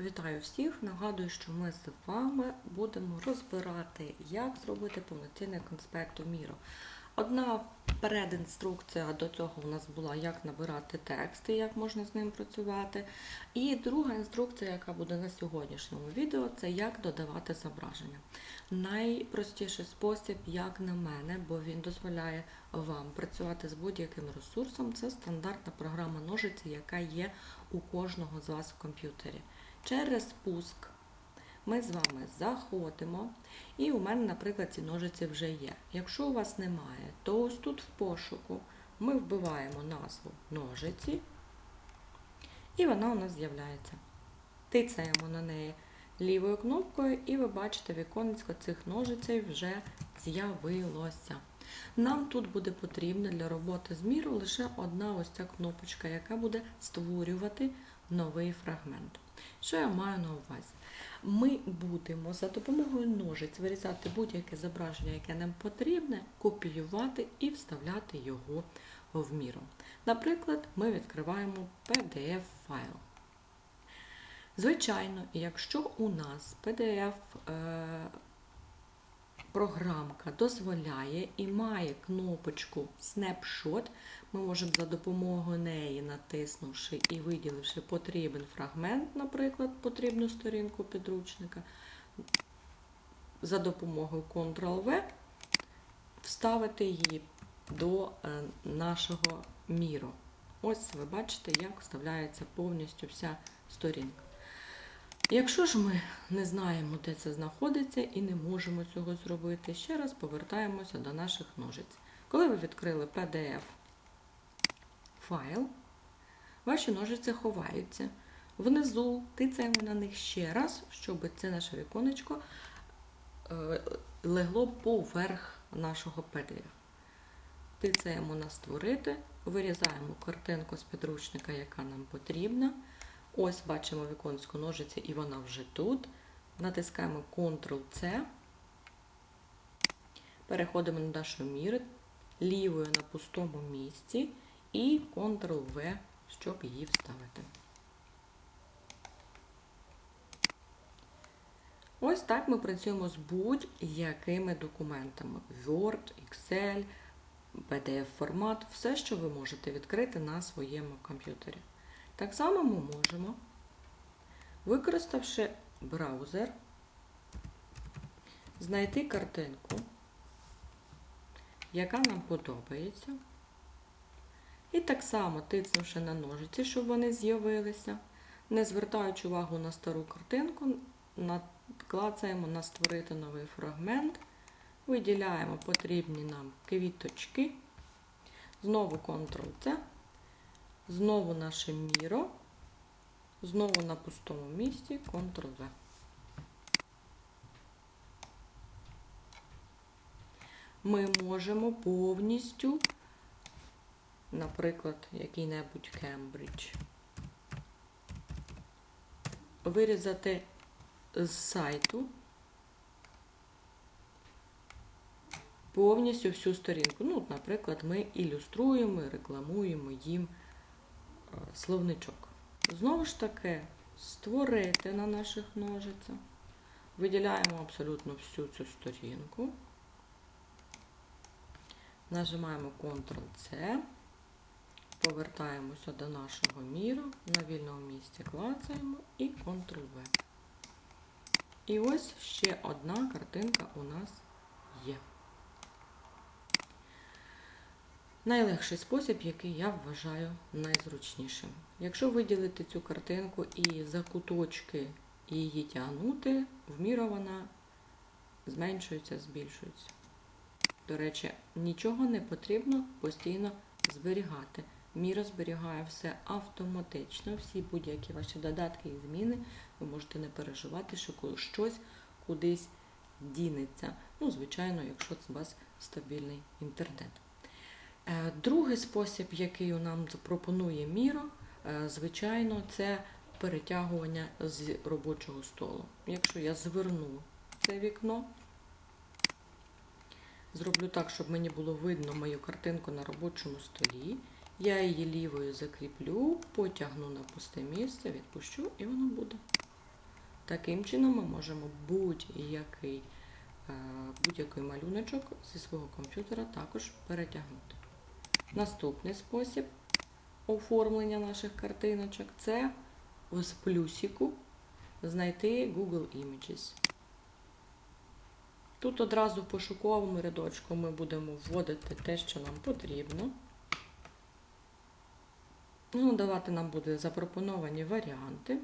Вітаю всіх! Нагадую, що ми з вами будемо розбирати, як зробити повноцінний конспект у Міро. Одна передінструкція до цього у нас була, як набирати тексти, як можна з ним працювати. І друга інструкція, яка буде на сьогоднішньому відео, це як додавати зображення. Найпростіший спосіб, як на мене, бо він дозволяє вам працювати з будь-яким ресурсом, це стандартна програма ножиці, яка є у кожного з вас в комп'ютері. Через пуск ми з вами заходимо, і у мене, наприклад, ці ножиці вже є. Якщо у вас немає, то ось тут в пошуку ми вбиваємо назву ножиці, і вона у нас з'являється. Тицяємо на неї лівою кнопкою, і ви бачите, віконечко цих ножицей вже з'явилося. Нам тут буде потрібна для роботи з мірою лише одна ось ця кнопочка, яка буде створювати новий фрагмент. Що я маю на увазі? Ми будемо за допомогою ножиць вирізати будь-яке зображення, яке нам потрібне, копіювати і вставляти його в міру. Наприклад, ми відкриваємо PDF-файл. Звичайно, якщо у нас PDF програмка дозволяє і має кнопочку Snapshot, ми можемо за допомогою неї, натиснувши і виділивши потрібен фрагмент, наприклад, потрібну сторінку підручника, за допомогою Ctrl-V вставити її до нашого міру. Ось ви бачите, як вставляється повністю вся сторінка. Якщо ж ми не знаємо, де це знаходиться і не можемо цього зробити, ще раз повертаємося до наших ножиць. Коли ви відкрили PDF файл, ваші ножиці ховаються. Внизу тицяємо на них ще раз, щоб це наше віконечко легло поверх нашого PDF. Тицяємо на створити, вирізаємо картинку з підручника, яка нам потрібна. Ось бачимо віконську ножиці, і вона вже тут. Натискаємо Ctrl-C, переходимо на нашу міру, лівою на пустому місці і Ctrl-V, щоб її вставити. Ось так ми працюємо з будь-якими документами: Word, Excel, PDF-формат, все, що ви можете відкрити на своєму комп'ютері. Так само ми можемо, використавши браузер, знайти картинку, яка нам подобається. І так само тиснувши на ножиці, щоб вони з'явилися, не звертаючи увагу на стару картинку, клацаємо на створити новий фрагмент, виділяємо потрібні нам квіточки, знову Ctrl-C. Знову наше міро, знову на пустому місці Ctrl-V. Ми можемо повністю, наприклад, який-небудь Кембридж, вирізати з сайту повністю всю сторінку. Ну, наприклад, ми ілюструємо, рекламуємо їм словничок. Знову ж таки, створити на наших ножицях. Виділяємо абсолютно всю цю сторінку. Нажимаємо Ctrl-C, повертаємося до нашого міру, на вільному місці клацаємо і Ctrl-V. І ось ще одна картинка у нас є. Найлегший спосіб, який я вважаю найзручнішим. Якщо виділити цю картинку і за куточки її тягнути, вмірована зменшується, збільшується. До речі, нічого не потрібно постійно зберігати. Міра зберігає все автоматично, всі будь-які ваші додатки і зміни, ви можете не переживати, що щось кудись дінеться. Ну, звичайно, якщо це у вас стабільний інтернет. Другий спосіб, який нам пропонує Міро, звичайно, це перетягування з робочого столу. Якщо я зверну це вікно, зроблю так, щоб мені було видно мою картинку на робочому столі, я її лівою закріплю, потягну на пусте місце, відпущу, і воно буде. Таким чином ми можемо будь-який е, будь-який малюночок зі свого комп'ютера також перетягнути. Наступний спосіб оформлення наших картиночок це з плюсику знайти Google Images. Тут одразу в пошуковому рядочку ми будемо вводити те, що нам потрібно. Ну, давати нам буде запропоновані варіанти.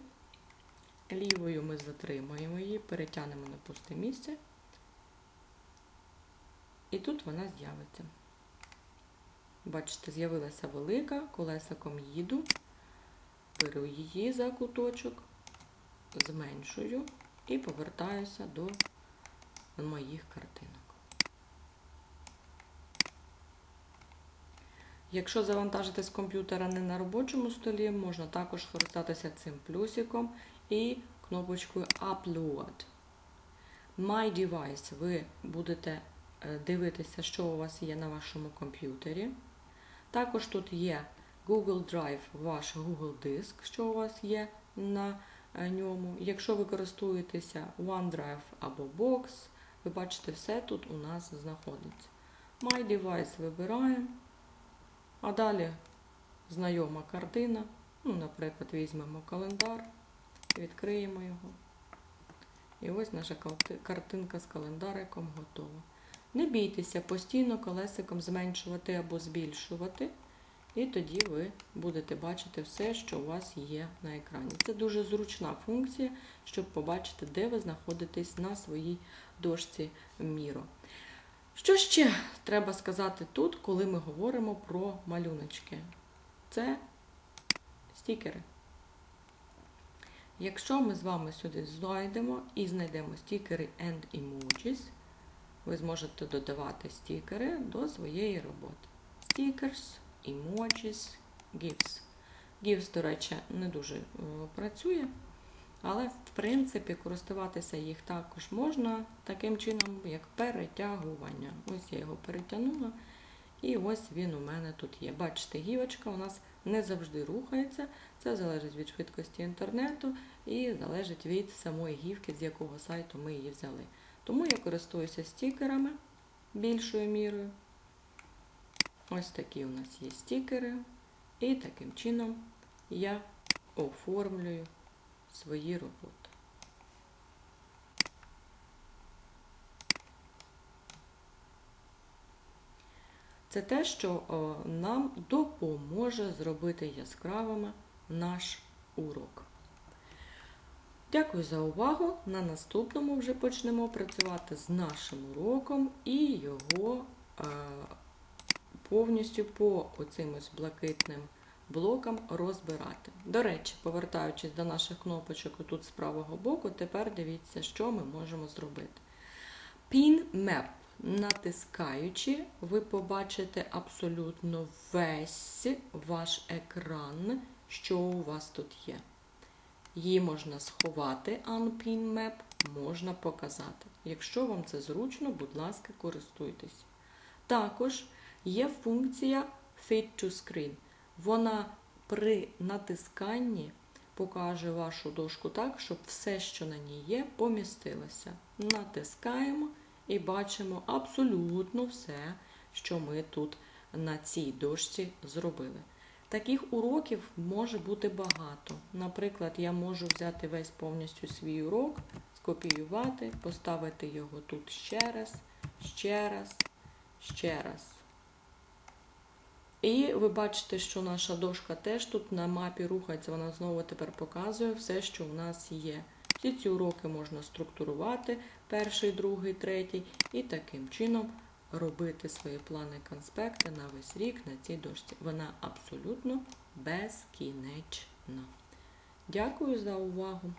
Лівою ми затримуємо її, перетягнемо на пусте місце. І тут вона з'явиться. Бачите, з'явилася велика, колесиком їду, беру її за куточок, зменшую і повертаюся до моїх картинок. Якщо завантажити з комп'ютера не на робочому столі, можна також користатися цим плюсиком і кнопочкою Upload. My Device ви будете е, дивитися, що у вас є на вашому комп'ютері. Також тут є Google Drive, ваш Google диск, що у вас є на е, ньому. Якщо ви користуєтеся OneDrive або Box, ви бачите, все тут у нас знаходиться. My Device вибираємо. А далі знайома картина. Ну, Наприклад, візьмемо календар, відкриємо його. І ось наша картинка з календариком готова. Не бійтеся постійно колесиком зменшувати або збільшувати. І тоді ви будете бачити все, що у вас є на екрані. Це дуже зручна функція, щоб побачити, де ви знаходитесь на своїй дошці Міро. Що ще треба сказати тут, коли ми говоримо про малюночки? Це стікери. Якщо ми з вами сюди знайдемо і знайдемо стікери and emojis, ви зможете додавати стікери до своєї роботи. Stickers, emojis, GIFs. GIFs, до речі, не дуже працює. Але, в принципі, користуватися їх також можна таким чином, як перетягування. Ось я його перетягнула, і ось він у мене тут є. Бачите, гівочка у нас не завжди рухається. Це залежить від швидкості інтернету і залежить від самої гівки, з якого сайту ми її взяли. Тому я користуюся стікерами більшою мірою. Ось такі у нас є стікери. І таким чином я оформлюю свої роботи. Це те, що нам допоможе зробити яскравими наш урок. Дякую за увагу. На наступному вже почнемо працювати з нашим уроком і його повністю по оцим ось блакитним блокам розбирати. До речі, повертаючись до наших кнопочок тут з правого боку, тепер дивіться, що ми можемо зробити. Pin Map. Натискаючи, ви побачите абсолютно весь ваш екран, що у вас тут є. Її можна сховати, Unpin Map, можна показати. Якщо вам це зручно, будь ласка, користуйтесь. Також є функція Fit to Screen. Вона при натисканні покаже вашу дошку так, щоб все, що на ній є, помістилося. Натискаємо і бачимо абсолютно все, що ми тут на цій дошці зробили. Таких уроків може бути багато. Наприклад, я можу взяти весь повністю свій урок, скопіювати, поставити його тут ще раз, ще раз, ще раз. І ви бачите, що наша дошка теж тут на мапі рухається, вона знову тепер показує все, що в нас є. Всі ці уроки можна структурувати, перший, другий, третій, і таким чином робити свої плани конспекти на весь рік на цій дошці. Вона абсолютно безкінечна. Дякую за увагу!